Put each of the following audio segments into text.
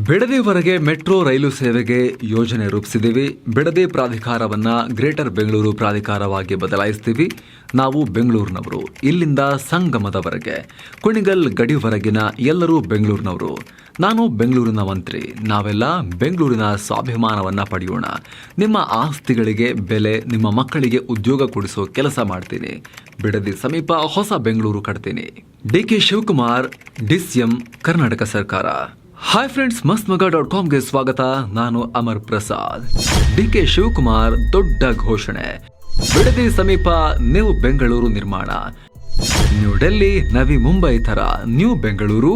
ಬಿಡದಿವರೆಗೆ metro ರೈಲು ಸೇವೆಗೆ ಯೋಜನೆ ರೂಪಿಸಿದ್ದೀವಿ. ಬಿಡದಿ ಪ್ರಾಧಿಕಾರವನ್ನ ಗ್ರೇಟರ್ ಬೆಂಗಳೂರು ಪ್ರಾಧಿಕಾರವಾಗಿ ಬದಲಾಯಿಸ್ತೀವಿ. ನಾವು ಬೆಂಗಳೂರಿನವರು. ಇಲ್ಲಿಂದ ಸಂಗಮದವರೆಗೆ. ಕುಣಿಗಲ್ ಗಡಿವರೆಗಿನ ಎಲ್ಲರೂ ಬೆಂಗಳೂರಿನವರು. ನಾನು ಬೆಂಗಳೂರಿನ ಮಂತ್ರಿ. ನಾವೆಲ್ಲ ಬೆಂಗಳೂರಿನ ಸ್ವಾಭಿಮಾನವನ್ನ ಪಡೆಯೋಣ. ನಿಮ್ಮ ಆಸ್ತಿಗಳಿಗೆ ಬೆಲೆ, ನಿಮ್ಮ ಮಕ್ಕಳಿಗೆ ಉದ್ಯೋಗ ಕೊಡಿಸೋ ಕೆಲಸ ಮಾಡ್ತೀನಿ. ಬಿಡದಿ ಸಮೀಪ ಹೊಸ Bengaluru ಕಟ್ತೀನಿ. D K Shivakumar DCM Karnataka ಸರ್ಕಾರ. Hi friends Mast Maga dot ಕಾಮ್ಗೆ ಸ್ವಾಗತ. ನಾನು ಅಮರ್ ಪ್ರಸಾದ್. ಡಿ ಕೆ ಶಿವಕುಮಾರ್, ದೊಡ್ಡ ಘೋಷಣೆ. ಬಿಡದಿ ಸಮೀಪ ನ್ಯೂ ಬೆಂಗಳೂರು ನಿರ್ಮಾಣ. ನ್ಯೂ ಡೆಲ್ಲಿ, ನವಿ ಮುಂಬೈ ತರ ನ್ಯೂ ಬೆಂಗಳೂರು.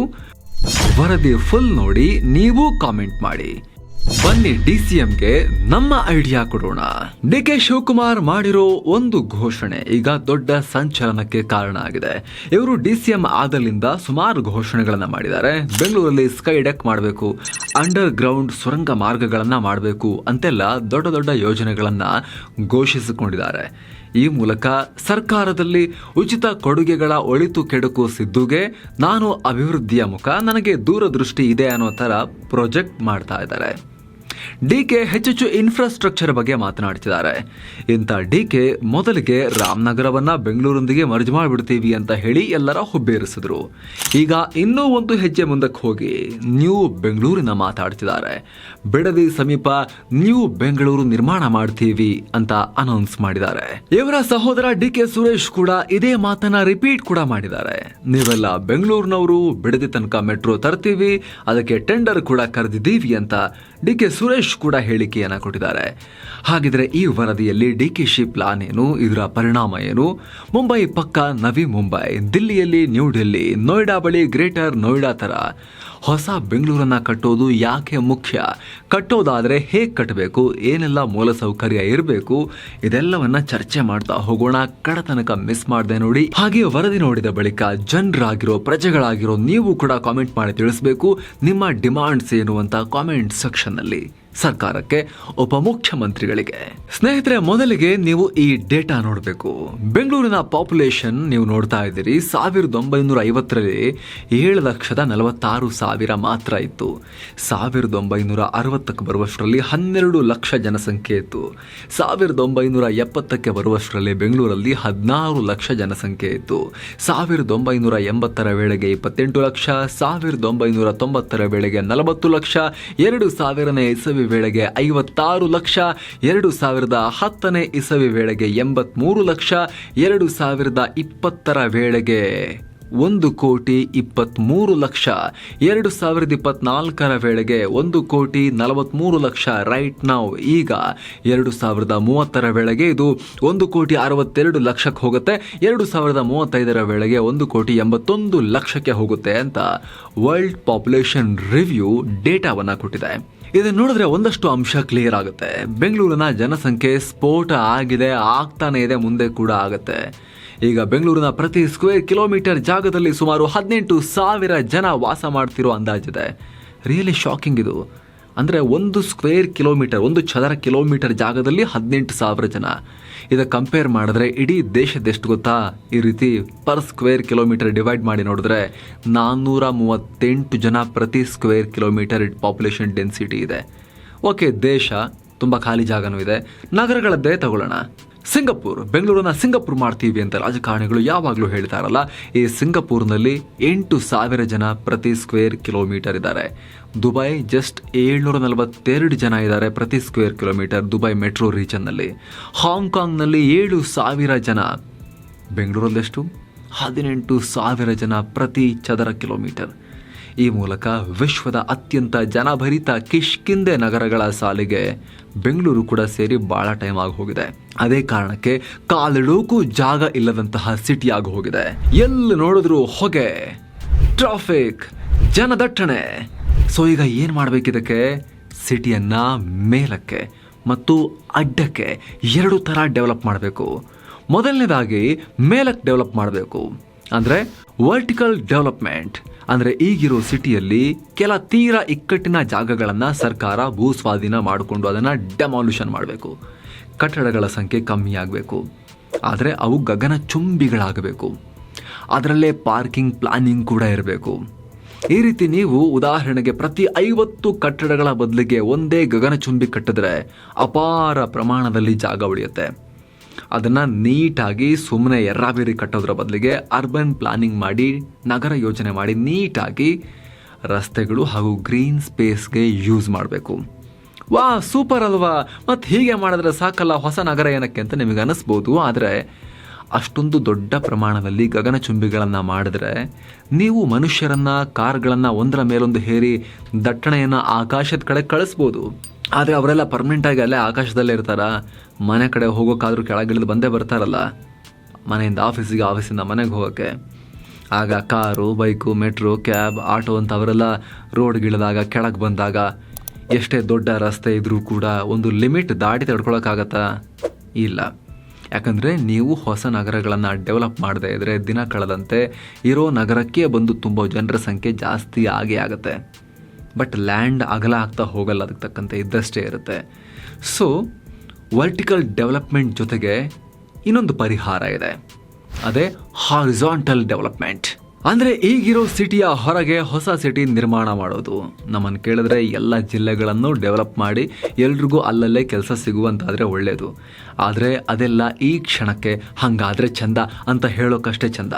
ವರದಿ ಫುಲ್ ನೋಡಿ, ನೀವು ಕಾಮೆಂಟ್ ಮಾಡಿ. ಬನ್ನಿ ಡಿ ಸಿ ಎಂಗೆ ನಮ್ಮ ಐಡಿಯಾ ಕೊಡೋಣ. ಡಿ ಕೆ ಶಿವಕುಮಾರ್ ಮಾಡಿರೋ ಒಂದು ಘೋಷಣೆ ಈಗ ದೊಡ್ಡ ಸಂಚಲನಕ್ಕೆ ಕಾರಣ ಆಗಿದೆ. ಇವರು ಡಿ ಸಿ ಎಂ ಆದಲ್ಲಿಂದ ಸುಮಾರು ಘೋಷಣೆಗಳನ್ನ ಮಾಡಿದ್ದಾರೆ. ಬೆಂಗಳೂರಲ್ಲಿ ಸ್ಕೈ ಡೆಕ್ ಮಾಡಬೇಕು ಅಂಡರ್ ಗ್ರೌಂಡ್ ಸುರಂಗ ಮಾರ್ಗಗಳನ್ನ ಮಾಡಬೇಕು ಅಂತೆಲ್ಲ ದೊಡ್ಡ ದೊಡ್ಡ ಯೋಜನೆಗಳನ್ನ ಘೋಷಿಸಿಕೊಂಡಿದ್ದಾರೆ. ಈ ಮೂಲಕ ಸರ್ಕಾರದಲ್ಲಿ ಉಚಿತ ಕೊಡುಗೆಗಳ ಒಳಿತು ಕೆಡುಕು ಸಿದ್ದುಗೆ ನಾನು ಅಭಿವೃದ್ಧಿಯ ಮುಖ, ನನಗೆ ದೂರದೃಷ್ಟಿ ಇದೆ ಅನ್ನೋ ಥರ ಪ್ರೊಜೆಕ್ಟ್ ಮಾಡ್ತಾ ಇದ್ದಾರೆ. ಡಿ ಕೆ ಹೆಚ್ಚೆಚ್ಚು ಇನ್ಫ್ರಾಸ್ಟ್ರಕ್ಚರ್ ಬಗ್ಗೆ ಮಾತನಾಡ್ತಿದ್ದಾರೆ. ಇಂಥ ಡಿ ಕೆ ಮೊದಲಿಗೆ ರಾಮನಗರವನ್ನ ಬೆಂಗಳೂರೊಂದಿಗೆ ಮರ್ಜ್ ಮಾಡಿಬಿಡ್ತೀವಿ ಅಂತ ಹೇಳಿ ಎಲ್ಲರ ಹುಬ್ಬೇರಿಸಿದ್ರು. ಈಗ ಇನ್ನೂ ಒಂದು ಹೆಜ್ಜೆ ಮುಂದಕ್ಕೆ ಹೋಗಿ ನ್ಯೂ ಬೆಂಗಳೂರಿನ ಮಾತಾಡ್ತಿದ್ದಾರೆ. ಬಿಡದಿ ಸಮೀಪ ನ್ಯೂ ಬೆಂಗಳೂರು ನಿರ್ಮಾಣ ಮಾಡ್ತೀವಿ ಅಂತ ಅನೌನ್ಸ್ ಮಾಡಿದ್ದಾರೆ. ಇವರ ಸಹೋದರ ಡಿ ಕೆ ಸುರೇಶ್ ಕೂಡ ಇದೇ ಮಾತನ್ನ ರಿಪೀಟ್ ಕೂಡ ಮಾಡಿದ್ದಾರೆ. ನೀವೆಲ್ಲ ಬೆಂಗಳೂರಿನವರು, ಬಿಡದಿ ತನಕ ಮೆಟ್ರೋ ತರ್ತೀವಿ, ಅದಕ್ಕೆ ಟೆಂಡರ್ ಕೂಡ ಕರೆದಿದ್ದೀವಿ ಅಂತ ಡಿ ಕೆ ಕೂಡ ಹೇಳಿಕೆಯನ್ನ ಕೊಟ್ಟಿದ್ದಾರೆ. ಹಾಗಿದ್ರೆ ಈ ವರದಿಯಲ್ಲಿ ಡಿ ಕೆ ಶಿ ಪ್ಲಾನ್ ಏನು, ಇದರ ಪರಿಣಾಮ ಏನು? ಮುಂಬೈ ಪಕ್ಕ ನವಿ ಮುಂಬೈ, ದಿಲ್ಲಿಯಲ್ಲಿ ನ್ಯೂ ಡೆಲ್ಲಿ, ನೋಯ್ಡಾ ಬಳಿ ಗ್ರೇಟರ್ ನೋಯ್ಡಾ ತರ ಹೊಸ ಬೆಂಗಳೂರನ್ನ ಕಟ್ಟೋದು ಯಾಕೆ ಮುಖ್ಯ? ಕಟ್ಟೋದಾದರೆ ಹೇಗೆ ಕಟ್ಟಬೇಕು ಏನೆಲ್ಲ ಮೂಲಸೌಕರ್ಯ ಇರಬೇಕು? ಇದೆಲ್ಲವನ್ನ ಚರ್ಚೆ ಮಾಡ್ತಾ ಹೋಗೋಣ. ಕಡತನಕ ಮಿಸ್ ಮಾಡದೆ ನೋಡಿ. ಹಾಗೆ ವರದಿ ನೋಡಿದ ಬಳಿಕ ಜನರಾಗಿರೋ, ಪ್ರಜೆಗಳಾಗಿರೋ ನೀವು ಕೂಡ ಕಾಮೆಂಟ್ ಮಾಡಿ ತಿಳಿಸಬೇಕು. ನಿಮ್ಮ ಡಿಮಾಂಡ್ಸ್ ಏನು ಅಂತ ಕಾಮೆಂಟ್ ಸೆಕ್ಷನ್ನಲ್ಲಿ ಸರ್ಕಾರಕ್ಕೆ ಉಪಮುಖ್ಯಮಂತ್ರಿಗಳಿಗೆ ಸ್ನೇಹಿತರೆ, ಮೊದಲಿಗೆ ನೀವು ಈ ಡೇಟಾ ನೋಡಬೇಕು. ಬೆಂಗಳೂರಿನ ಪಾಪ್ಯುಲೇಷನ್ ನೀವು ನೋಡ್ತಾ ಇದ್ದೀರಿ. ಸಾವಿರದ ಒಂಬೈನೂರ ಐವತ್ತರಲ್ಲಿ ಏಳು ಲಕ್ಷದ ನಲವತ್ತಾರು ಸಾವಿರ ಮಾತ್ರ ಇತ್ತು. ಸಾವಿರದ ಒಂಬೈನೂರ ಅರವತ್ತಕ್ಕೆ ಬರುವಷ್ಟರಲ್ಲಿ ಹನ್ನೆರಡು ಲಕ್ಷ ಜನಸಂಖ್ಯೆ ಇತ್ತು. ಸಾವಿರದ ಒಂಬೈನೂರ ಎಪ್ಪತ್ತಕ್ಕೆ ಬರುವಷ್ಟರಲ್ಲಿ ಬೆಂಗಳೂರಲ್ಲಿ ಹದಿನಾರು ಲಕ್ಷ ಜನಸಂಖ್ಯೆ ಇತ್ತು. ಸಾವಿರದ ಒಂಬೈನೂರ ಎಂಬತ್ತರ ವೇಳೆಗೆ ಇಪ್ಪತ್ತೆಂಟು ಲಕ್ಷ, ಸಾವಿರದ ಒಂಬೈನೂರ ತೊಂಬತ್ತರ ವೇಳೆಗೆ ನಲವತ್ತು ಲಕ್ಷ, ಎರಡು ಸಾವಿರನೇ ಇಸವಿ ವೇಳೆಗೆ ಐವತ್ತಾರು ಲಕ್ಷ, ಎರಡು ಸಾವಿರದ ಹತ್ತನೇ ಇಸವಿ ವೇಳೆಗೆ ಎಂಬತ್ಮೂರು ಲಕ್ಷ, ಎರಡು ಸಾವಿರದ ಇಪ್ಪತ್ತರ ವೇಳೆಗೆ ಒಂದು ಕೋಟಿ ಇಪ್ಪತ್ತ್ಮೂರು ಲಕ್ಷ, ಎರಡು ಸಾವಿರದ ಇಪ್ಪತ್ನಾಲ್ಕರ ವೇಳೆಗೆ ಒಂದು ಕೋಟಿ ನಲವತ್ತ್ಮೂರು ಲಕ್ಷ ರೈಟ್ ನಾವು ಈಗ ಎರಡು ಸಾವಿರದ ಮೂವತ್ತರ ವೇಳೆಗೆ ಇದು ಒಂದು ಕೋಟಿ ಅರವತ್ತೆರಡು ಲಕ್ಷಕ್ಕೆ ಹೋಗುತ್ತೆ, ಎರಡು ಸಾವಿರದ ಮೂವತ್ತೈದರ ವೇಳೆಗೆ ಒಂದು ಕೋಟಿ ಎಂಬತ್ತೊಂದು ಲಕ್ಷಕ್ಕೆ ಹೋಗುತ್ತೆ ಅಂತ ವರ್ಲ್ಡ್ ಪಾಪ್ಯುಲೇಷನ್ ರಿವ್ಯೂ ಡೇಟಾವನ್ನು ಕೊಟ್ಟಿದೆ. ಇದನ್ನ ನೋಡಿದ್ರೆ ಒಂದಷ್ಟು ಅಂಶ ಕ್ಲಿಯರ್ ಆಗುತ್ತೆ. ಬೆಂಗಳೂರಿನ ಜನಸಂಖ್ಯೆ ಸ್ಫೋಟ ಆಗಿದೆ, ಆಗ್ತಾನೆ ಇದೆ, ಮುಂದೆ ಕೂಡ ಆಗುತ್ತೆ. ಈಗ ಬೆಂಗಳೂರಿನ ಪ್ರತಿ ಸ್ಕ್ವೇರ್ ಕಿಲೋಮೀಟರ್ ಜಾಗದಲ್ಲಿ ಸುಮಾರು ಹದಿನೆಂಟು ಸಾವಿರ ಜನ ವಾಸ ಮಾಡ್ತಿರೋ ಅಂದಾಜಿದೆ. ರಿಯಲಿ ಶಾಕಿಂಗ್ ಇದು. ಅಂದರೆ ಒಂದು ಸ್ಕ್ವೇರ್ ಕಿಲೋಮೀಟರ್ ಒಂದು ಚದರ ಕಿಲೋಮೀಟರ್ ಜಾಗದಲ್ಲಿ ಹದಿನೆಂಟು ಸಾವಿರ ಜನ. ಇದಕ್ಕೆ ಕಂಪೇರ್ ಮಾಡಿದ್ರೆ ಇಡೀ ದೇಶದೆಷ್ಟು ಗೊತ್ತಾ? ಈ ರೀತಿ ಪರ್ ಸ್ಕ್ವೇರ್ ಕಿಲೋಮೀಟರ್ ಡಿವೈಡ್ ಮಾಡಿ ನೋಡಿದ್ರೆ ನಾನ್ನೂರ ಮೂವತ್ತೆಂಟು ಜನ ಪ್ರತಿ ಸ್ಕ್ವೇರ್ ಕಿಲೋಮೀಟರ್ ಪಾಪ್ಯುಲೇಷನ್ ಡೆನ್ಸಿಟಿ ಇದೆ. ಓಕೆ ದೇಶ ತುಂಬ ಖಾಲಿ ಜಾಗನೂ ಇದೆ. ನಗರಗಳದ್ದೇ ತಗೊಳ್ಳೋಣ. ಸಿಂಗಪುರ್, ಬೆಂಗಳೂರನ್ನ ಸಿಂಗಪುರ್ ಮಾಡ್ತೀವಿ ಅಂತ ರಾಜಕಾರಣಿಗಳು ಯಾವಾಗಲೂ ಹೇಳ್ತಾರಲ್ಲ, ಈ ಸಿಂಗಪುರ್ನಲ್ಲಿ ಎಂಟು ಸಾವಿರ ಜನ ಪ್ರತಿ ಸ್ಕ್ವೇರ್ ಕಿಲೋಮೀಟರ್ ಇದ್ದಾರೆ. ದುಬೈ ಜಸ್ಟ್ ಏಳ್ನೂರ ನಲವತ್ತೆರಡು ಜನ ಇದ್ದಾರೆ ಪ್ರತಿ ಸ್ಕ್ವೇರ್ ಕಿಲೋಮೀಟರ್ ದುಬೈ ಮೆಟ್ರೋ ರೀಜನ್ನಲ್ಲಿ. ಹಾಂಗ್ಕಾಂಗ್ನಲ್ಲಿ ಏಳು ಸಾವಿರ ಜನ. ಬೆಂಗಳೂರಲ್ಲೆಷ್ಟು? ಹದಿನೆಂಟು ಸಾವಿರ ಜನ ಪ್ರತಿ ಚದರ ಕಿಲೋಮೀಟರ್. ಈ ಮೂಲಕ ವಿಶ್ವದ ಅತ್ಯಂತ ಜನಭರಿತ ಕಿಷ್ಕಿಂದೆ ನಗರಗಳ ಸಾಲಿಗೆ ಬೆಂಗಳೂರು ಕೂಡ ಸೇರಿ ಭಾಳ ಟೈಮ್ ಆಗಿ ಹೋಗಿದೆ. ಅದೇ ಕಾರಣಕ್ಕೆ ಕಾಲಿಡೋಕು ಜಾಗ ಇಲ್ಲದಂತಹ ಸಿಟಿ ಆಗಿ ಹೋಗಿದೆ. ಎಲ್ಲಿ ನೋಡಿದ್ರು ಹೊಗೆ ಟ್ರಾಫಿಕ್ ಜನದಟ್ಟಣೆ. ಸೊ ಈಗ ಏನು ಮಾಡಬೇಕಿದಕ್ಕೆ ಸಿಟಿಯನ್ನ ಮೇಲಕ್ಕೆ ಮತ್ತು ಅಡ್ಡಕ್ಕೆ ಎರಡು ಥರ ಡೆವಲಪ್ ಮಾಡಬೇಕು. ಮೊದಲನೇದಾಗಿ ಮೇಲಕ್ಕೆ ಡೆವಲಪ್ ಮಾಡಬೇಕು. ಅಂದರೆ ವರ್ಟಿಕಲ್ ಡೆವಲಪ್ಮೆಂಟ್ ಅಂದರೆ ಈಗಿರೋ ಸಿಟಿಯಲ್ಲಿ ಕೆಲ ತೀರಾ ಇಕ್ಕಟ್ಟಿನ ಜಾಗಗಳನ್ನು ಸರ್ಕಾರ ಭೂ ಸ್ವಾಧೀನ ಮಾಡಿಕೊಂಡು ಅದನ್ನು ಡೆಮಾಲ್ಯೂಷನ್ ಮಾಡಬೇಕು. ಕಟ್ಟಡಗಳ ಸಂಖ್ಯೆ ಕಮ್ಮಿ ಆಗಬೇಕು. ಆದರೆ ಅವು ಗಗನ ಚುಂಬಿಗಳಾಗಬೇಕು. ಅದರಲ್ಲೇ ಪಾರ್ಕಿಂಗ್ ಪ್ಲಾನಿಂಗ್ ಕೂಡ ಇರಬೇಕು. ಈ ರೀತಿ ನೀವು ಉದಾಹರಣೆಗೆ ಪ್ರತಿ ಐವತ್ತು ಕಟ್ಟಡಗಳ ಬದಲಿಗೆ ಒಂದೇ ಗಗನಚುಂಬಿ ಕಟ್ಟಿದ್ರೆ ಅಪಾರ ಪ್ರಮಾಣದಲ್ಲಿ ಜಾಗ ಉಳಿಯುತ್ತೆ. ಅದನ್ನು ನೀಟಾಗಿ ಸುಮ್ಮನೆ ಎರ್ರಾಬೇರಿ ಕಟ್ಟೋದ್ರ ಬದಲಿಗೆ ಅರ್ಬನ್ ಪ್ಲಾನಿಂಗ್ ಮಾಡಿ, ನಗರ ಯೋಜನೆ ಮಾಡಿ ನೀಟಾಗಿ ರಸ್ತೆಗಳು ಹಾಗೂ ಗ್ರೀನ್ ಸ್ಪೇಸ್ಗೆ ಯೂಸ್ ಮಾಡಬೇಕು. ವಾ, ಸೂಪರ್ ಅಲ್ವಾ? ಮತ್ತು ಹೀಗೆ ಮಾಡಿದ್ರೆ ಸಾಕಲ್ಲ ಹೊಸ ನಗರ ಏನಕ್ಕೆ ಅಂತ ನಿಮಗೆ ಅನ್ನಿಸ್ಬೋದು ಆದರೆ ಅಷ್ಟೊಂದು ದೊಡ್ಡ ಪ್ರಮಾಣದಲ್ಲಿ ಗಗನಚುಂಬಿಗಳನ್ನು ಮಾಡಿದ್ರೆ ನೀವು ಮನುಷ್ಯರನ್ನು, ಕಾರ್ಗಳನ್ನು ಒಂದರ ಮೇಲೊಂದು ಹೇರಿ ದಟ್ಟಣೆಯನ್ನು ಆಕಾಶದ ಕಡೆ ಕಳಿಸ್ಬೋದು. ಆದರೆ ಅವರೆಲ್ಲ ಪರ್ಮನೆಂಟಾಗಿ ಅಲ್ಲೇ ಆಕಾಶದಲ್ಲೇ ಇರ್ತಾರ? ಮನೆ ಕಡೆ ಹೋಗೋಕ್ಕಾದರೂ ಕೆಳಗಿಳಿದು ಬಂದೇ ಬರ್ತಾರಲ್ಲ? ಮನೆಯಿಂದ ಆಫೀಸಿಗೆ ಆಫೀಸಿಂದ ಮನೆಗೆ ಹೋಗೋಕ್ಕೆ. ಆಗ car, bike, metro, cab, auto ಅಂತ ಅವರೆಲ್ಲ ರೋಡ್ಗಿಳಿದಾಗ ಕೆಳಗೆ ಬಂದಾಗ ಎಷ್ಟೇ ದೊಡ್ಡ ರಸ್ತೆ ಇದ್ದರೂ ಕೂಡ ಒಂದು ಲಿಮಿಟ್ ದಾಟಿ ತಡ್ಕೊಳಕ್ಕಾಗತ್ತಾ? ಇಲ್ಲ. ಯಾಕಂದರೆ ನೀವು ಹೊಸ ನಗರಗಳನ್ನು ಡೆವಲಪ್ ಮಾಡದೇ ಇದ್ದರೆ ದಿನ ಕಳೆದಂತೆ ಇರೋ ನಗರಕ್ಕೆ ಬಂದು ತುಂಬ ಜನರ ಸಂಖ್ಯೆ ಜಾಸ್ತಿ ಆಗೇ ಆಗುತ್ತೆ. ಬಟ್ ಲ್ಯಾಂಡ್ ಅಗಲ ಆಗ್ತಾ ಹೋಗಲ್ಲ ಅದಕ್ಕೆ ತಕ್ಕಂತೆ ಇದ್ದಷ್ಟೇ ಇರುತ್ತೆ. ಸೊ ವರ್ಟಿಕಲ್ ಡೆವಲಪ್ಮೆಂಟ್ ಜೊತೆಗೆ ಇನ್ನೊಂದು ಪರಿಹಾರ ಇದೆ. ಅದೇ ಹಾರಿಸಾಂಟಲ್ ಡೆವಲಪ್ಮೆಂಟ್ ಅಂದರೆ ಈಗಿರೋ ಸಿಟಿಯ ಹೊರಗೆ ಹೊಸ ಸಿಟಿ ನಿರ್ಮಾಣ ಮಾಡೋದು. ನಮ್ಮನ್ನು ಕೇಳಿದ್ರೆ ಎಲ್ಲ ಜಿಲ್ಲೆಗಳನ್ನು ಡೆವಲಪ್ ಮಾಡಿ ಎಲ್ರಿಗೂ ಅಲ್ಲಲ್ಲೇ ಕೆಲಸ ಸಿಗುವಂತಾದರೆ ಒಳ್ಳೆಯದು ಆದರೆ ಅದೆಲ್ಲ ಈ ಕ್ಷಣಕ್ಕೆ ಹಂಗಾದರೆ ಚಂದ ಅಂತ ಹೇಳೋಕ್ಕಷ್ಟೇ ಚಂದ.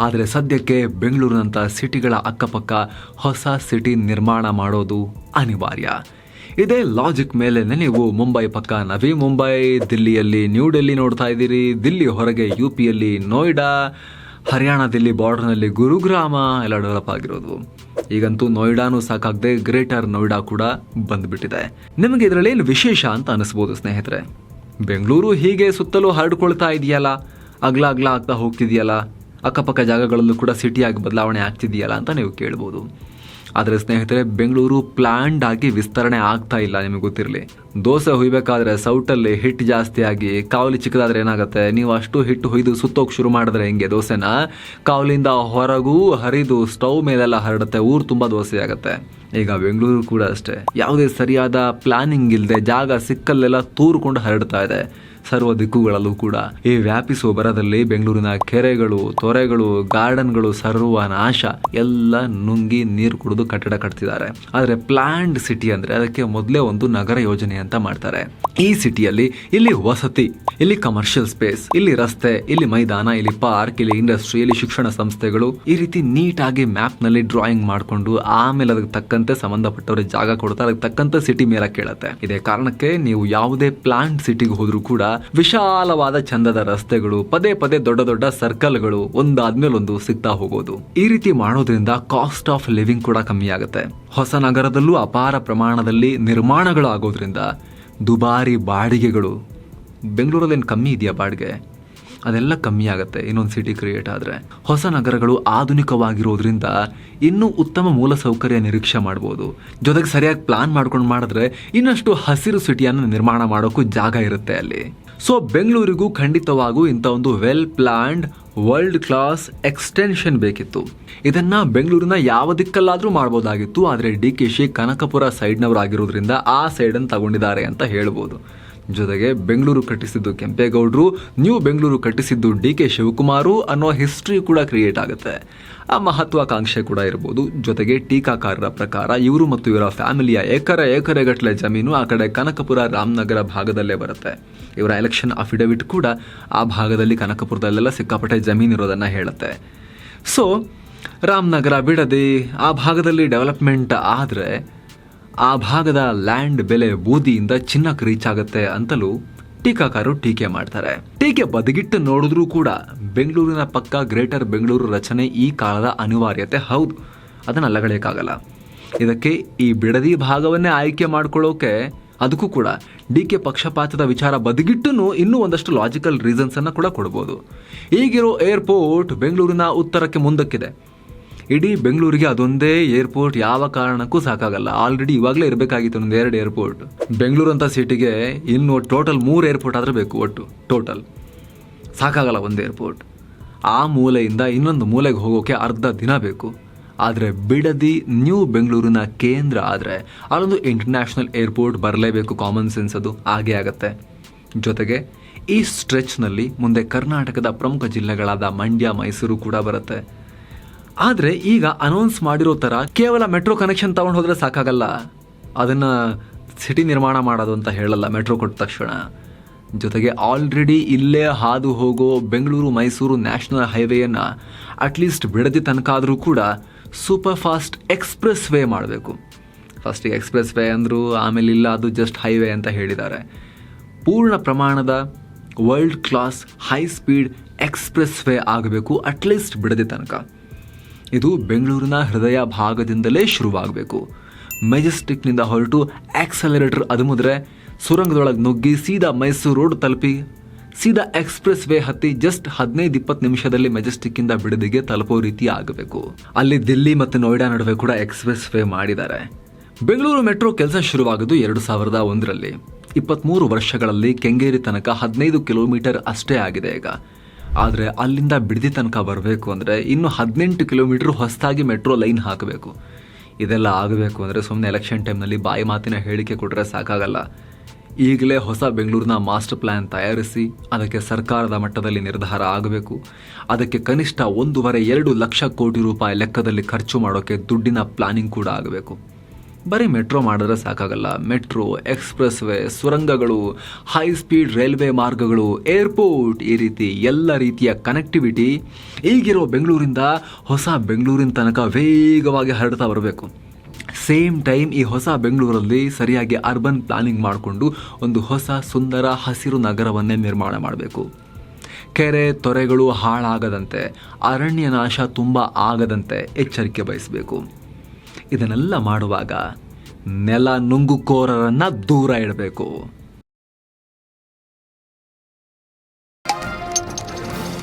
ಆದರೆ ಸದ್ಯಕ್ಕೆ ಬೆಂಗಳೂರಿನಂಥ ಸಿಟಿಗಳ ಅಕ್ಕಪಕ್ಕ ಹೊಸ ಸಿಟಿ ನಿರ್ಮಾಣ ಮಾಡೋದು ಅನಿವಾರ್ಯ. ಇದೇ ಲಾಜಿಕ್ ಮೇಲೆ ನೀವು ಮುಂಬೈ ಪಕ್ಕ ನವಿ ಮುಂಬೈ, ದಿಲ್ಲಿಯಲ್ಲಿ ನ್ಯೂ ಡೆಲ್ಲಿ ನೋಡ್ತಾ ಇದ್ದೀರಿ. ದಿಲ್ಲಿ ಹೊರಗೆ ಯು ಪಿಯಲ್ಲಿ ನೋಯ್ಡಾ ಹರಿಯಾಣದಲ್ಲಿ ಬಾರ್ಡರ್ನಲ್ಲಿ ಗುರುಗ್ರಾಮ ಎಲ್ಲ ಡೆವಲಪ್ ಆಗಿರೋದು. ಈಗಂತೂ ನೋಯ್ಡಾನು ಸಾಕಾಗದೆ ಗ್ರೇಟರ್ ನೋಯ್ಡಾ ಕೂಡ ಬಂದ್ಬಿಟ್ಟಿದೆ. ನಿಮಗೆ ಇದರಲ್ಲಿ ಏನು ವಿಶೇಷ ಅಂತ ಅನಿಸ್ಬೋದು ಸ್ನೇಹಿತರೆ? ಬೆಂಗಳೂರು ಹೀಗೆ ಸುತ್ತಲೂ ಹರಡ್ಕೊಳ್ತಾ ಇದೆಯಲ್ಲ? ಅಗ್ಲ ಅಗ್ಲ ಆಗ್ತಾ ಹೋಗ್ತಿದೆಯಲ್ಲ? ಅಕ್ಕಪಕ್ಕ ಜಾಗಗಳಲ್ಲೂ ಕೂಡ ಸಿಟಿಯಾಗಿ ಬದಲಾವಣೆ ಆಗ್ತಿದೆಯಲ್ಲ ಅಂತ ನೀವು ಕೇಳ್ಬೋದು. ಆದರೆ ಸ್ನೇಹಿತರೆ, ಬೆಂಗಳೂರು ಪ್ಲ್ಯಾಂಡ್ ಆಗಿ ವಿಸ್ತರಣೆ ಆಗ್ತಾ ಇಲ್ಲ ನಿಮಗೆ ಗೊತ್ತಿರಲಿ. ದೋಸೆ ಹುಯ್ಬೇಕಾದ್ರೆ ಸೌಟಲ್ಲಿ ಹಿಟ್ ಜಾಸ್ತಿ ಆಗಿ, ಕಾವಲಿ ಚಿಕ್ಕದಾದ್ರೆ ಏನಾಗುತ್ತೆ? ನೀವು ಅಷ್ಟು ಹಿಟ್ಟು ಹುಯ್ದು ಸುತ್ತೋಗಿ ಶುರು ಮಾಡಿದ್ರೆ ಹೆಂಗೆ ದೋಸೆನ? ಕಾವಲಿಂದ ಹೊರಗೂ ಹರಿದು ಸ್ಟವ್ ಮೇಲೆಲ್ಲ ಹರಡುತ್ತೆ, ಊರು ತುಂಬ ದೋಸೆ ಆಗುತ್ತೆ. ಈಗ ಬೆಂಗಳೂರು ಕೂಡ ಅಷ್ಟೇ. ಯಾವುದೇ ಸರಿಯಾದ ಪ್ಲಾನಿಂಗ್ ಇಲ್ಲದೆ ಜಾಗ ಸಿಕ್ಕಲ್ಲೆಲ್ಲ ತೂರ್ಕೊಂಡು ಹರಡ್ತಾ ಇದೆ. ಸರ್ವ ದಿಕ್ಕುಗಳಲ್ಲೂ ಕೂಡ ಈ ವ್ಯಾಪಿಸುವ ಬರದಲ್ಲಿ ಬೆಂಗಳೂರಿನ ಕೆರೆಗಳು, ತೊರೆಗಳು, ಗಾರ್ಡನ್ಗಳು ಸರ್ವ ನಾಶ. ಎಲ್ಲ ನುಂಗಿ ನೀರು ಕುಡಿದು ಕಟ್ಟಡ ಕಟ್ತಿದ್ದಾರೆ. ಆದರೆ ಪ್ಲಾಂಡ್ ಸಿಟಿ ಅಂದ್ರೆ ಅದಕ್ಕೆ ಮೊದಲೇ ಒಂದು ನಗರ ಯೋಜನೆ ಅಂತ ಮಾಡ್ತಾರೆ. ಈ ಸಿಟಿಯಲ್ಲಿ ಇಲ್ಲಿ ವಸತಿ, ಇಲ್ಲಿ ಕಮರ್ಷಿಯಲ್ ಸ್ಪೇಸ್ ಇಲ್ಲಿ ರಸ್ತೆ, ಇಲ್ಲಿ ಮೈದಾನ, ಇಲ್ಲಿ ಪಾರ್ಕ್ ಇಲ್ಲಿ ಇಂಡಸ್ಟ್ರಿ ಇಲ್ಲಿ ಶಿಕ್ಷಣ ಸಂಸ್ಥೆಗಳು ಈ ರೀತಿ ನೀಟಾಗಿ ಮ್ಯಾಪ್ನಲ್ಲಿ ಡ್ರಾಯಿಂಗ್ ಮಾಡಿಕೊಂಡು ಆಮೇಲೆ ಅದಕ್ಕೆ ತಕ್ಕಂತೆ ಸಂಬಂಧಪಟ್ಟವರಿಗೆ ಜಾಗ ಕೊಡ್ತಾರೆ. ಅದಕ್ಕೆ ತಕ್ಕಂತೆ ಸಿಟಿ ಮೇಲೆ ಕೇಳುತ್ತೆ. ಇದೇ ಕಾರಣಕ್ಕೆ ನೀವು ಯಾವುದೇ ಪ್ಲಾಂಟ್ ಸಿಟಿಗೆ ಹೋದ್ರೂ ಕೂಡ ವಿಶಾಲವಾದ ಚಂದದ ರಸ್ತೆಗಳು, ಪದೇ ಪದೇ ದೊಡ್ಡ ದೊಡ್ಡ ಸರ್ಕಲ್ಗಳು ಒಂದಾದ್ಮೇಲೆ ಒಂದು ಸಿಗ್ತಾ ಹೋಗೋದು. ಈ ರೀತಿ ಮಾಡೋದ್ರಿಂದ ಕಾಸ್ಟ್ ಆಫ್ ಲಿವಿಂಗ್ ಕೂಡ ಕಮ್ಮಿ ಆಗುತ್ತೆ. ಹೊಸ ನಗರದಲ್ಲೂ ಅಪಾರ ಪ್ರಮಾಣದಲ್ಲಿ ನಿರ್ಮಾಣಗಳು ಆಗೋದ್ರಿಂದ ದುಬಾರಿ ಬಾಡಿಗೆಗಳು. ಬೆಂಗಳೂರಲ್ಲಿ ಏನು ಕಮ್ಮಿ ಇದೆಯಾ ಬಾಡಿಗೆ? ಅದೆಲ್ಲ ಕಮ್ಮಿ ಆಗುತ್ತೆ, ಇನ್ನೊಂದು ಸಿಟಿ ಕ್ರಿಯೇಟ್ ಆದರೆ. ಹೊಸ ನಗರಗಳು ಆಧುನಿಕವಾಗಿರೋದ್ರಿಂದ ಇನ್ನೂ ಉತ್ತಮ ಮೂಲಸೌಕರ್ಯ ನಿರೀಕ್ಷೆ ಮಾಡ್ಬೋದು. ಜೊತೆಗೆ ಸರಿಯಾಗಿ ಪ್ಲಾನ್ ಮಾಡ್ಕೊಂಡು ಮಾಡಿದ್ರೆ ಇನ್ನಷ್ಟು ಹಸಿರು ಸಿಟಿಯನ್ನು ನಿರ್ಮಾಣ ಮಾಡೋಕ್ಕೂ ಜಾಗ ಇರುತ್ತೆ ಅಲ್ಲಿ. ಸೊ ಬೆಂಗಳೂರಿಗೂ ಖಂಡಿತವಾಗೂ ಇಂಥ ಒಂದು well planned world class extension ಬೇಕಿತ್ತು. ಇದನ್ನ ಬೆಂಗಳೂರಿನ ಯಾವ ದಿಕ್ಕಲ್ಲಾದರೂ ಮಾಡ್ಬೋದಾಗಿತ್ತು, ಆದರೆ ಡಿ ಕೆ ಶಿ ಕನಕಪುರ ಸೈಡ್ನವರಾಗಿರೋದ್ರಿಂದ ಆ ಸೈಡನ್ನು ತಗೊಂಡಿದ್ದಾರೆ ಅಂತ ಹೇಳ್ಬೋದು. ಜೊತೆಗೆ ಬೆಂಗಳೂರು ಕಟ್ಟಿಸಿದ್ದು ಕೆಂಪೇಗೌಡರು ನ್ಯೂ ಬೆಂಗಳೂರು ಕಟ್ಟಿಸಿದ್ದು ಡಿ ಕೆ ಶಿವಕುಮಾರು ಅನ್ನೋ ಹಿಸ್ಟ್ರಿ ಕೂಡ ಕ್ರಿಯೇಟ್ ಆಗುತ್ತೆ. ಆ ಮಹತ್ವಾಕಾಂಕ್ಷೆ ಕೂಡ ಇರ್ಬೋದು. ಜೊತೆಗೆ ಟೀಕಾಕಾರರ ಪ್ರಕಾರ ಇವರು ಮತ್ತು ಇವರ ಫ್ಯಾಮಿಲಿಯ ಏಕರೆ ಎಕರೆಗಟ್ಟಲೆ ಜಮೀನು ಆ ಕಡೆ ಕನಕಪುರ ರಾಮನಗರ ಭಾಗದಲ್ಲೇ ಬರುತ್ತೆ. ಇವರ ಎಲೆಕ್ಷನ್ ಅಫಿಡವಿಟ್ ಕೂಡ ಆ ಭಾಗದಲ್ಲಿ ಕನಕಪುರದಲ್ಲೆಲ್ಲ ಸಿಕ್ಕಾಪಟ್ಟೆ ಜಮೀನು ಇರೋದನ್ನು ಹೇಳುತ್ತೆ. ಸೊ ರಾಮನಗರ ಬಿಡದೆ ಆ ಭಾಗದಲ್ಲಿ ಡೆವಲಪ್ಮೆಂಟ್ ಆದರೆ ಆ ಭಾಗದ ಲ್ಯಾಂಡ್ ಬೆಲೆ ಬೂದಿಯಿಂದ ಚಿನ್ನಕ್ಕೆ ರೀಚ್ ಆಗುತ್ತೆ ಅಂತಲೂ ಟೀಕಾಕಾರರು ಟೀಕೆ ಮಾಡ್ತಾರೆ. ಟೀಕೆ ಬದಿಗಿಟ್ಟು ನೋಡಿದ್ರೂ ಕೂಡ ಬೆಂಗಳೂರಿನ ಪಕ್ಕ ಗ್ರೇಟರ್ ಬೆಂಗಳೂರು ರಚನೆ ಈ ಕಾಲದ ಅನಿವಾರ್ಯತೆ ಹೌದು. ಅದನ್ನು ಅಲ್ಲಗಳೇಕಾಗಲ್ಲ ಇದಕ್ಕೆ ಈ ಬಿಡದಿ ಭಾಗವನ್ನೇ ಆಯ್ಕೆ ಮಾಡ್ಕೊಳ್ಳೋಕೆ ಅದಕ್ಕೂ ಕೂಡ ಡಿ ಕೆ ಪಕ್ಷಪಾತದ ವಿಚಾರ ಬದಿಗಿಟ್ಟು ಇನ್ನೂ ಒಂದಷ್ಟು ಲಾಜಿಕಲ್ ರೀಸನ್ಸನ್ನು ಕೂಡ ಕೊಡ್ಬೋದು. ಈಗಿರೋ ಏರ್ಪೋರ್ಟ್ ಬೆಂಗಳೂರಿನ ಉತ್ತರಕ್ಕೆ ಮುಂದಕ್ಕಿದೆ. ಇಡೀ ಬೆಂಗಳೂರಿಗೆ ಅದೊಂದೇ ಏರ್ಪೋರ್ಟ್ ಯಾವ ಕಾರಣಕ್ಕೂ ಸಾಕಾಗಲ್ಲ. ಆಲ್ರೆಡಿ ಇವಾಗಲೇ ಇರಬೇಕಾಗಿತ್ತು ಒಂದು ಎರಡು ಏರ್ಪೋರ್ಟ್ ಬೆಂಗಳೂರು ಅಂತ ಸಿಟಿಗೆ ಇನ್ನು ಟೋಟಲ್ ಮೂರು ಏರ್ಪೋರ್ಟ್ ಆದರೆ ಬೇಕು ಒಟ್ಟು ಟೋಟಲ್ ಸಾಕಾಗಲ್ಲ ಒಂದು ಏರ್ಪೋರ್ಟ್ ಆ ಮೂಲೆಯಿಂದ ಇನ್ನೊಂದು ಮೂಲೆಗೆ ಹೋಗೋಕ್ಕೆ ಅರ್ಧ ದಿನ ಬೇಕು. ಆದರೆ ಬಿಡದಿ ನ್ಯೂ ಬೆಂಗಳೂರಿನ ಕೇಂದ್ರ ಆದರೆ ಅಲ್ಲೊಂದು ಇಂಟರ್ನ್ಯಾಷನಲ್ ಏರ್ಪೋರ್ಟ್ ಬರಲೇಬೇಕು ಕಾಮನ್ ಸೆನ್ಸ್ ಅದು, ಹಾಗೆ ಆಗುತ್ತೆ. ಜೊತೆಗೆ ಈ ಸ್ಟ್ರೆಚ್ನಲ್ಲಿ ಮುಂದೆ ಕರ್ನಾಟಕದ ಪ್ರಮುಖ ಜಿಲ್ಲೆಗಳಾದ ಮಂಡ್ಯ, ಮೈಸೂರು ಕೂಡ ಬರುತ್ತೆ. ಆದರೆ ಈಗ ಅನೌನ್ಸ್ ಮಾಡಿರೋ ಥರ ಕೇವಲ ಮೆಟ್ರೋ ಕನೆಕ್ಷನ್ ತಗೊಂಡು ಹೋದರೆ ಸಾಕಾಗಲ್ಲ. ಅದನ್ನು ಸಿಟಿ ನಿರ್ಮಾಣ ಮಾಡೋದು ಅಂತ ಹೇಳಲ್ಲ ಮೆಟ್ರೋ ಕೊಟ್ಟ ತಕ್ಷಣ. ಜೊತೆಗೆ ಆಲ್ರೆಡಿ ಇಲ್ಲೇ ಹಾದು ಹೋಗೋ ಬೆಂಗಳೂರು ಮೈಸೂರು ನ್ಯಾಷನಲ್ ಹೈವೇಯನ್ನು ಅಟ್ಲೀಸ್ಟ್ ಬಿಡದಿ ತನಕ ಆದರೂ ಕೂಡ ಸೂಪರ್ ಫಾಸ್ಟ್ ಎಕ್ಸ್ಪ್ರೆಸ್ ವೇ ಮಾಡಬೇಕು. ಫಸ್ಟಿಗೆ ಎಕ್ಸ್ಪ್ರೆಸ್ ವೇ ಅಂದರು, ಆಮೇಲೆ ಇಲ್ಲ, ಅದು ಜಸ್ಟ್ ಹೈವೇ ಅಂತ ಹೇಳಿದ್ದಾರೆ. ಪೂರ್ಣ ಪ್ರಮಾಣದ world class high speed expressway ಆಗಬೇಕು ಅಟ್ಲೀಸ್ಟ್ ಬಿಡದಿ ತನಕ. ಇದು ಬೆಂಗಳೂರಿನ ಹೃದಯ ಭಾಗದಿಂದಲೇ ಶುರುವಾಗಬೇಕು. ಮೆಜೆಸ್ಟಿಕ್ನಿಂದ ಹೊರಟು ಆಕ್ಸಲರೇಟರ್ ಅದುಮಿದ್ರೆ ಸುರಂಗದೊಳಗೆ ನುಗ್ಗಿ ಸೀದಾ ಮೈಸೂರು ರೋಡ್ ತಲುಪಿ. ಸೀದಾ ಎಕ್ಸ್ಪ್ರೆಸ್ ವೇ ಹತ್ತಿ ಜಸ್ಟ್ ಹದಿನೈದು ಇಪ್ಪತ್ತು ನಿಮಿಷದಲ್ಲಿ ಮೆಜೆಸ್ಟಿಕ್ಕಿಂದ ಬಿಡದಿಗೆ ತಲುಪೋ ರೀತಿ ಆಗಬೇಕು. ಅಲ್ಲಿ ದಿಲ್ಲಿ ಮತ್ತು ನೋಯ್ಡಾ ನಡುವೆ ಕೂಡ ಎಕ್ಸ್ಪ್ರೆಸ್ ವೇ ಮಾಡಿದ್ದಾರೆ. ಬೆಂಗಳೂರು ಮೆಟ್ರೋ ಕೆಲಸ ಶುರುವಾಗೋದು ಎರಡು ಸಾವಿರದ ಒಂದರಲ್ಲಿ. ಇಪ್ಪತ್ತ್ಮೂರು ವರ್ಷಗಳಲ್ಲಿ ಕೆಂಗೇರಿ ತನಕ ಹದಿನೈದು ಕಿಲೋಮೀಟರ್ ಅಷ್ಟೇ ಆಗಿದೆ ಈಗ. ಆದರೆ ಅಲ್ಲಿಂದ ಬಿಡದಿ ತನಕ ಬರಬೇಕು ಅಂದರೆ ಇನ್ನು ಹದಿನೆಂಟು ಕಿಲೋಮೀಟ್ರ್ ಹೊಸದಾಗಿ ಮೆಟ್ರೋ ಲೈನ್ ಹಾಕಬೇಕು. ಇದೆಲ್ಲ ಆಗಬೇಕು ಅಂದರೆ ಸುಮ್ಮನೆ ಎಲೆಕ್ಷನ್ ಟೈಮ್ನಲ್ಲಿ ಬಾಯಿ ಮಾತಿನ ಹೇಳಿಕೆ ಕೊಟ್ಟರೆ ಸಾಕಾಗಲ್ಲ. ಈಗಲೇ ಹೊಸ ಬೆಂಗಳೂರಿನ ಮಾಸ್ಟರ್ ಪ್ಲ್ಯಾನ್ ತಯಾರಿಸಿ, ಅದಕ್ಕೆ ಸರ್ಕಾರದ ಮಟ್ಟದಲ್ಲಿ ನಿರ್ಧಾರ ಆಗಬೇಕು. ಅದಕ್ಕೆ ಕನಿಷ್ಠ ಒಂದೂವರೆ ಎರಡು ಲಕ್ಷ ಕೋಟಿ ರೂಪಾಯಿ ಲೆಕ್ಕದಲ್ಲಿ ಖರ್ಚು ಮಾಡೋಕ್ಕೆ ದುಡ್ಡಿನ ಪ್ಲಾನಿಂಗ್ ಕೂಡ ಆಗಬೇಕು. ಬರೀ ಮೆಟ್ರೋ ಮಾಡಿದ್ರೆ ಸಾಕಾಗಲ್ಲ. ಮೆಟ್ರೋ ಎಕ್ಸ್ಪ್ರೆಸ್ ವೇ ಸುರಂಗಗಳು ಹೈ ಸ್ಪೀಡ್ ರೈಲ್ವೆ ಮಾರ್ಗಗಳು ಏರ್ಪೋರ್ಟ್ ಈ ರೀತಿ ಎಲ್ಲ ರೀತಿಯ ಕನೆಕ್ಟಿವಿಟಿ ಈಗಿರೋ ಬೆಂಗಳೂರಿಂದ ಹೊಸ ಬೆಂಗಳೂರಿನ ತನಕ ವೇಗವಾಗಿ ಹರಡ್ತಾ ಬರಬೇಕು. ಸೇಮ್ ಟೈಮ್ ಈ ಹೊಸ ಬೆಂಗಳೂರಲ್ಲಿ ಸರಿಯಾಗಿ ಅರ್ಬನ್ ಪ್ಲಾನಿಂಗ್ ಮಾಡಿಕೊಂಡು ಒಂದು ಹೊಸ ಸುಂದರ ಹಸಿರು ನಗರವನ್ನೇ ನಿರ್ಮಾಣ ಮಾಡಬೇಕು. ಕೆರೆ, ತೊರೆಗಳು ಹಾಳಾಗದಂತೆ, ಅರಣ್ಯ ನಾಶ ತುಂಬ ಆಗದಂತೆ ಎಚ್ಚರಿಕೆ ವಹಿಸಬೇಕು ಇದನ್ನೆಲ್ಲ ಮಾಡುವಾಗ ನೆಲ ನುಂಗುಕೋರರನ್ನು ದೂರ ಇಡಬೇಕು.